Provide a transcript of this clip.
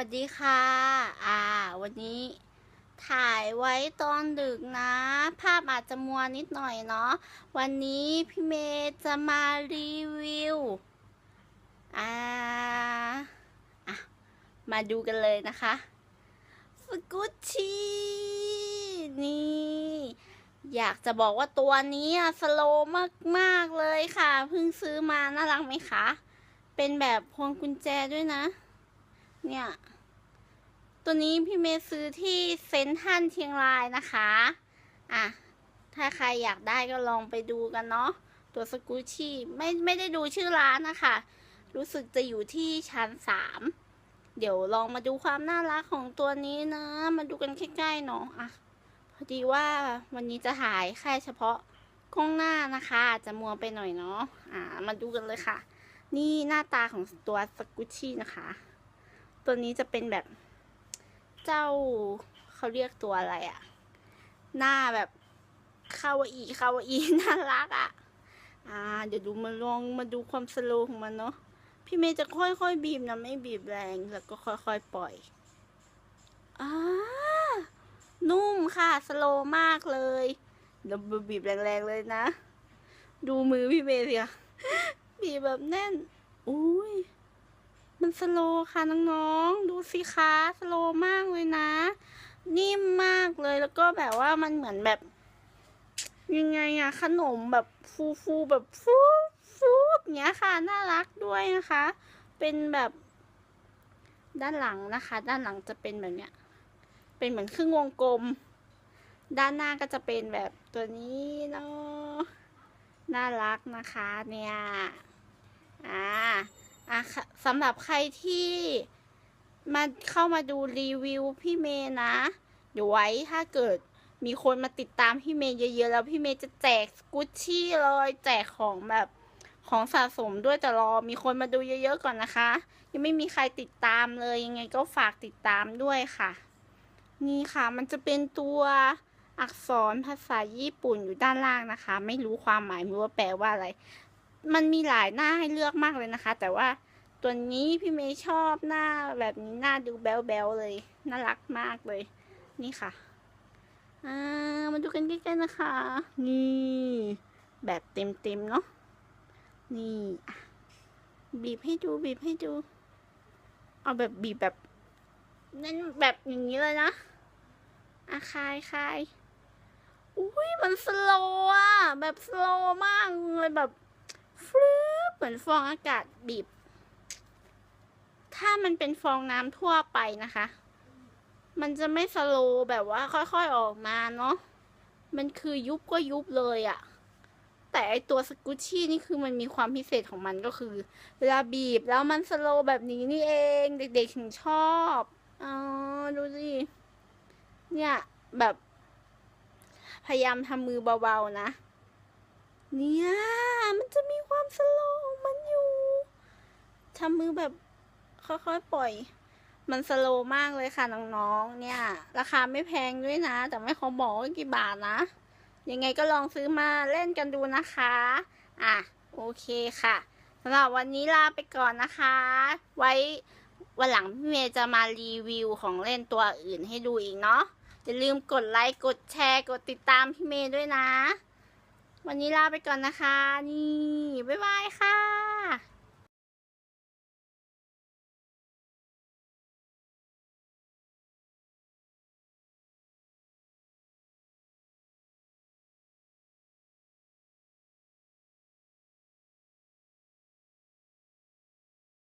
วัสดีค่ะ อ่า วันนี้ถ่ายไว้ตอนดึกนะ ภาพอาจจะมัวนิดหน่อยเนาะ วันนี้พี่เมย์จะมารีวิว อ่า อะ มาดูกันเลยนะคะสกุชชี่นี่ อยากจะบอกว่าตัวนี้อะสโลว์มากๆเลยค่ะ เพิ่งซื้อมาน่ารักไหมคะ เป็นแบบพวงกุญแจด้วยนะ เนี่ย ตัวนี้พี่เมย์ซื้อที่เซนทรันเชียงรายนะคะ อะ ถ้าใครอยากได้ก็ลองไปดูกันเนาะ ตัวสกูชี่ไม่ไม่ได้ดูชื่อร้านนะคะ รู้สึกจะอยู่ที่ชั้นสามเดี๋ยวลองมาดูความน่ารักของตัวนี้นะ มาดูกันใกล้ๆเนาะอะ พอดีว่าวันนี้จะถ่ายแค่เฉพาะกล้องหน้านะคะจจะมัวไปหน่อยเนาะ อ่า มาดูกันเลยค่ะ นี่หน้าตาของตัวสกุชชี่นะคะ ตัวนี้จะเป็นแบบเจ้าเขาเรียกตัวอะไรอะหน้าแบบคาวาอีคาวาอีน่ารักอะอ่า เดี๋ยวดูมาลองมาดูความสโลว์ของมันเนาะพี่เมย์จะค่อยๆบีบนะไม่บีบแรงแล้วก็ค่อยๆปล่อยอ่านุ่มค่ะสโลว์มากเลยเดี๋ยวบีบแรงๆเลยนะ ดูมือพี่เมย์สิคะบีบแบบแน่นอุ้ย มันสโลค่ะน้องๆ ดูสิคะสโลมากเลยนะ นิ่มมากเลยแล้วก็แบบว่ามันเหมือนแบบ ยังไงอะขนมแบบฟูฟูๆแบบฟูฟูอย่างเงี้ยค่ะ น่ารักด้วยนะคะ เป็นแบบด้านหลังนะคะ ด้านหลังจะเป็นแบบเนี้ย เป็นเหมือนครึ่งวงกลม ด้านหน้าก็จะเป็นแบบตัวนี้เนาะน่ารักนะคะเนี่ยอ่าอะค่ะ สำหรับใครที่มาเข้ามาดูรีวิวพี่เมย์นะ เดี๋ยวไว้ถ้าเกิดมีคนมาติดตามพี่เมย์เยอะๆแล้วพี่เมย์จะแจกสกุชชี่เลยแจกของแบบของสะสมด้วยแต่รอมีคนมาดูเยอะๆก่อนนะคะ ยังไม่มีใครติดตามเลยยังไงก็ฝากติดตามด้วยค่ะ นี่ค่ะมันจะเป็นตัวอักษรภาษาญี่ปุ่นอยู่ด้านล่างนะคะ ไม่รู้ความหมายไม่รู้ว่าแปลว่าอะไร มันมีหลายหน้าให้เลือกมากเลยนะคะ แต่ว่า ตัวนี้พี่เมย์ชอบหน้าแบบนี้หน้าดูแบ๊วๆเลย น่ารักมากเลย นี่ค่ะอ่ามาดูกันใกล้ๆนะคะ นี่ แบบเต็มๆเนาะนี่บีบให้ดูบีบให้ดู เอาแบบบีบแบบนั่นแบบอย่างนี้เลยนะอะคลายคลายอุ้ยมันสโลว์อะแบบสโลว์มากเลยแบบฟลุปเหมือนฟองอากาศบีบ ถ้ามันเป็นฟองน้ำทั่วไปนะคะ มันจะไม่สโลว์แบบว่าค่อยๆออกมาเนาะ มันคือยุบก็ยุบเลยอะแต่ไอตัวสกุชชี่นี่คือมันมีความพิเศษของมันก็คือ เวลาบีบแล้วมันสโลว์แบบนี้นี่เอง เด็กๆถึงชอบอ๋อดูสิเนี่ย แบบ พยายามทำมือเบาๆนะ เนี่ย มันจะมีความสโลว์มันอยู่ทำมือแบบ ค่อยๆปล่อย มันสโลมากเลยค่ะน้องๆ เนี่ย ราคาไม่แพงด้วยนะ แต่ไม่เขาบอกว่ากี่บาทนะ ยังไงก็ลองซื้อมาเล่นกันดูนะคะ อะ โอเคค่ะสำหรับวันนี้ลาไปก่อนนะคะ ไว้วันหลังพี่เมย์จะมารีวิวของเล่นตัวอื่นให้ดูอีกเนาะ อย่าลืมกดไลค์ กดแชร์ กดติดตามพี่เมย์ด้วยนะ วันนี้ลาไปก่อนนะคะ นี่ บ๊ายบายค่ะ